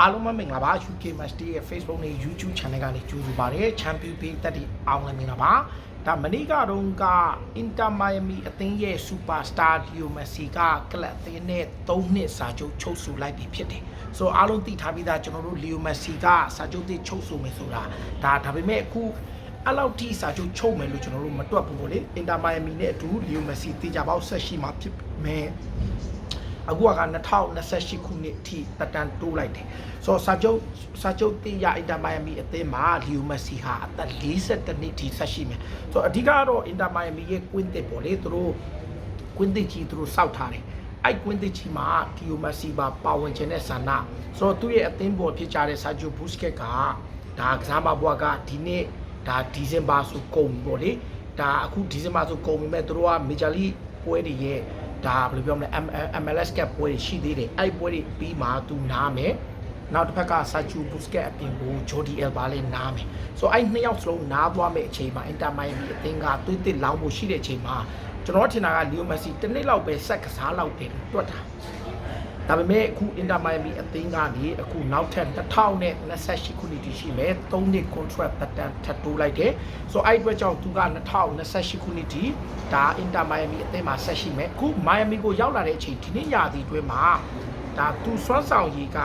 အားလုံးပဲမင်္ဂလာပါ UK Match Day ရဲ့ Facebook နဲ့ YouTube Channel ကနေကြိုဆိုပါရစေ Champion Page တက်တီအောင်လည်းမင်္ဂလာပါဒါမနေ့ကတော့က Inter Miami အသင်းရဲ့ Superstar Leo Messi ကကလပ်အသင်းနဲ့3နှစ်စာချုပ်ချုပ်ဆိုလိုက်ပြီဖြစ်တယ်ဆိုတော့အားလုံးသိထားပြီးသားကျွန်တော်တို့ Leo Messi ကစာချုပ်သစ်ချုပ်ဆိုမယ်ဆိုတာဒါဒါပေမဲ့အခုအဲ့လောက်ထိစာချုပ်ချုပ်မယ်လို့ကျွန်တော်တို့မတွက်ဘူးပေါ့လေ Inter Miami နဲ့အတူ Leo Messi တေချာပေါက်ဆက်ရှိမှာဖြစ်မယ် အခုက2028ခုနှစ်အထိတက်တန်းတိုးလိုက်တယ်ဆိုတော့စာချုပ်စာချုပ်တင်ရအင်တာမိုင်ယာမီအသင်းမှာလီယိုမက်ဆီဟာအသက်42နှစ်ထိဆက်ရှိမယ်ဆိုတော့အဓိကတော့အင်တာမိုင်ယာမီရဲ့ကွင်းတစ်ပေါ့လေသူတို့ကွင်းတစ်ကြီးသူတို့စောက်ထားတယ်အဲ့ကွင်းတစ်ကြီးမှာလီယိုမက်ဆီပါပါဝင်ခြင်းနဲ့ဆန္ဒဆိုတော့သူ့ရဲ့အသင်းပေါ်ဖြစ်ကြတဲ့စာချုပ်ဘူစကက်ကဒါကစားမဘွားကဒီနေ့ဒါဒီဇင်ဘာဆိုကုန်ပြီပေါ့လေဒါအခုဒီဇင်ဘာဆိုကုန်ပြီမဲ့သူတို့ကမေဂျာလီပွဲတွေရဲ့ ဒါဘယ်လိုပြောမလဲ MLS ကပွဲတွေရှိသေးတယ်အဲ့ပွဲတွေပြီးမှသူနားမယ်နောက်တစ်ဖက်ကဆာချူဘူစကက်အပြင်ကိုဂျိုဒီအယ်ဘာလည်းနားမယ်ဆိုတော့အဲ့နှစ်ယောက်စလုံးနားသွားမယ့်အချိန်မှာအင်တာမိုင်မီအသင်းကသွေးတစ်လောင်းဖို့ရှိတဲ့အချိန်မှာကျွန်တော်ထင်တာကလီယိုမက်ဆီတစ်နှစ်လောက်ပဲဆက်ကစားလောက်တယ်တွက်တာ ဒါပေမဲ့အခုအင်တာမိုင်မီအသင်းကနေအခုနောက်ထပ်2028ခုနှစ်ထိရှိမယ်3နှစ် contract တက်တန်းထပ်တိုးလိုက်တယ်ဆိုတော့အဲ့အတွက်ကြောင့်သူက2028ခုနှစ်ထိဒါအင်တာမိုင်မီအသင်းမှာဆက်ရှိမယ်အခုမိုင်မီကိုရောက်လာတဲ့အချိန်ဒီနေ့ရာသီအတွင်းမှာဒါသူစွမ်းဆောင်ရည်က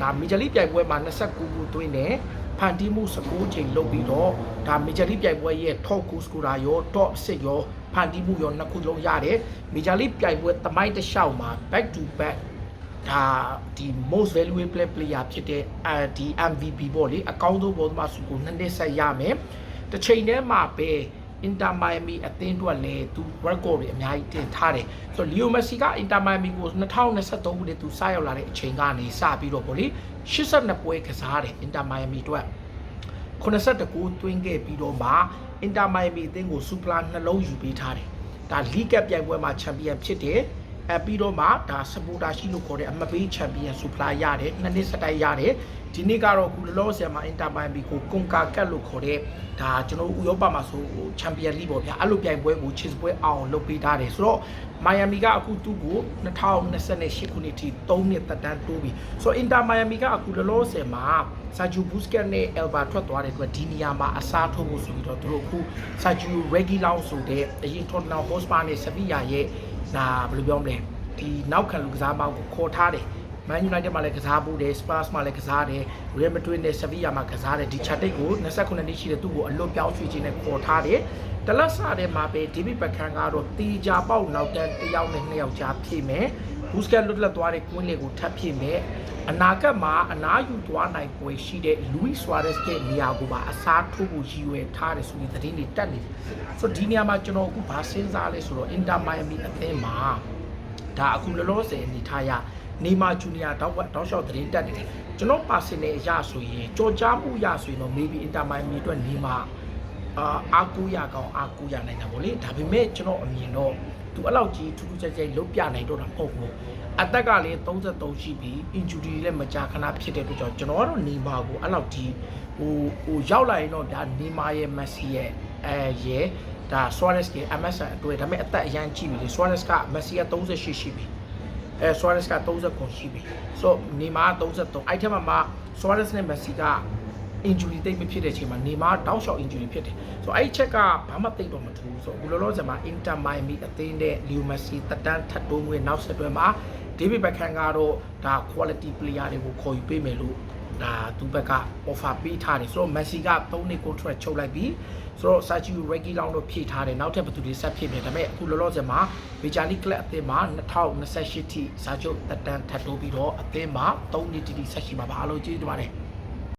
ဒါမေဂျာလိပြိုင်ပွဲမှာ29ခုသွင်းတယ်ဖန်တီးမှု19ချိန်လုပ်ပြီးတော့ဒါမေဂျာလိပြိုင်ပွဲရဲ့ top goal scorer ရော top assist ရောဖန်တီးမှုရောနှစ်ခုလုံးရတယ်မေဂျာလိပြိုင်ပွဲတမိုင်းတစ်လျှောက်မှာ back to back ဒါဒီ most valuable player ဖြစ်တဲ့အဲဒီ MVP ပေါ့လေအကောင်းဆုံးဘောသမားစုကိုနှစ်နှစ်ဆက်ရမယ်တစ်ချိန်တည်းမှာပဲ Inter Miami အသင်းတို့လည်းသူ record တွေအများကြီးတင်ထားတယ်ဆိုတော့ Leo Messi က Inter Miami ကို2023ခုနှစ်သူစရောက်လာတဲ့အချိန်ကနေစပြီးတော့ပေါ့လေ82ပွဲကစားတယ် Inter Miami အတွက်82ကိုတွင်းခဲ့ပြီးတော့မှ Inter Miami အသင်းကို Super နှလုံးယူပေးထားတယ်ဒါ League Cup ပြိုင်ပွဲမှာ Champion ဖြစ်တယ် အဲပြီးတော့မှဒါစပူတာရှိလို့ခေါ်တဲ့အမပေးချန်ပီယံဆူဖလာရတယ်နှစ်နှစ်စတိုက်ရတယ်ဒီနေ့ကတော့အခုလောလောဆယ်မှာအင်တာမိုင်ဘီကိုကွန်ကာကတ်လို့ခေါ်တဲ့ဒါကျွန်တော်ဥရောပမှာဆိုချန်ပီယံလိပေါ့ဗျာအဲ့လိုပြိုင်ပွဲကိုချစ်ပွဲအောင်လုပ်ပေးထားတယ်ဆိုတော့မိုင်ယာမီကအခုသူ့ကို2028ခုနှစ်ထိ3နှစ်သက်တမ်းတိုးပြီဆိုတော့အင်တာမိုင်ယာမီကအခုလောလောဆယ်မှာဆာဂျူဘူစကက်နဲ့အယ်ဘာထွက်သွားတဲ့အတွက်ဒီနေရာမှာအစားထိုးဖို့ဆိုပြီးတော့သူတို့အခုဆာဂျူရဂီလောင်ဆိုတဲ့အရင်ထော်တနမ်ဟော့စပါနဲ့ဆဗီယာရဲ့ ဒါဘယ်လိုပြောမလဲဒီနောက်ခံလူကစားမောင်းကိုခေါ်ထားတယ် Man United မှာလည်းကစားဖို့တယ် Spurs မှာလည်းကစားတယ် Real Madrid နဲ့ Sevilla မှာကစားတယ်ဒီ Chatic ကို29နှစ်ရှိတဲ့သူ့ကိုအလွတ်ပြောင်းရွှေ့ခြင်းနဲ့ခေါ်ထားတယ်တလက်စာထဲမှာပဲ David Beckham ကတော့တီဂျာပေါက်နောက်တန်းတစ်ယောက်နဲ့နှစ်ယောက်ကြားဖြည့်မယ် Busquets လွတ်လပ်သွားတဲ့ကွင်းလေကိုထပ်ဖြည့်မယ်အနာဂတ်မှာအနာယူသွားနိုင်ပွဲရှိတဲ့ Luis Suarez ရဲ့နေရာကိုပါအစားထိုးဖို့ရည်ရွယ်ထားတယ်ဆိုပြီးသတင်းတွေတက်နေတယ်ဆိုတော့ဒီနေရာမှာကျွန်တော်အခုဗာစဉ်းစားလဲဆိုတော့ Inter Miami အသင်းမှာဒါအခုလောလောဆယ်အနေထားရနေမာဂျူနီယာတောက်တောက်လျှောက်သတင်းတက်နေတယ်ကျွန်တော်ပါစင်နဲ့အရဆိုရင်ကြော်ကြားမှုရဆိုရင်တော့ maybe အင်တာမိုင်မီအတွက်နေမာ အာအာကူရကောင်အာကူရနိုင်တာဗောလေဒါပေမဲ့ကျွန်တော်အမြင်တော့သူအဲ့လောက်ကြီးထူးထူးခြားခြားလုတ်ပြနိုင်တော့တာမဟုတ်ဘူးအသက်ကလည်း33ရှိပြီး injury လည်းမကြာခဏဖြစ်တဲ့အတွက်ကြောင့်ကျွန်တော်ကတော့နေမာကိုအဲ့လောက်ကြီးဟိုဟိုရောက်လာရင်တော့ဒါနေမာရဲ့ Messi ရဲ့အဲရဲ့ဒါ Suarez ရဲ့ MSN အတွေ့ဒါပေမဲ့အသက်အရန်ကြီးပြီလေ Suarez က Messi က38ရှိပြီအဲ Suarez က30ခုရှိပြီဆိုတော့နေမာက33အဲ့ထက်မှမှ Suarez နဲ့ Messi က injury တိတ်မဖြစ်တဲ့အချိန်မှာနေမာတောက်လျှောက် injury ဖြစ်တယ်ဆိုတော့အဲ့ဒီချက်ကဘာမှတိတ်တော့မထူးဆိုတော့ဘယ်လိုလဲဆိုမှာ Inter Miami အသင်းနဲ့ Leo Messi တက်တန်းထပ်တိုးငွေနောက်ဆက်တွဲမှာ David Beckham ကတော့ဒါ quality player တွေကိုခေါ်ယူပေးမယ်လို့ဒါသူဘက်က offer ပေးထားတယ်ဆိုတော့ Messi က3နှစ် contract ချုပ်လိုက်ပြီဆိုတော့ Sergio Reguilon တို့ဖြည့်ထားတယ်နောက်ထပ်ဘယ်သူတွေဆက်ဖြည့်မယ်ဒါပေမဲ့အခုလောလောဆယ်မှာ Major League Club အသင်းမှာ2028ထိစာချုပ်တက်တန်းထပ်တိုးပြီးတော့အသင်းမှာ3နှစ်တိတိဆက်ရှိမှာပါအားလုံးကျေးဇူးတင်ပါတယ်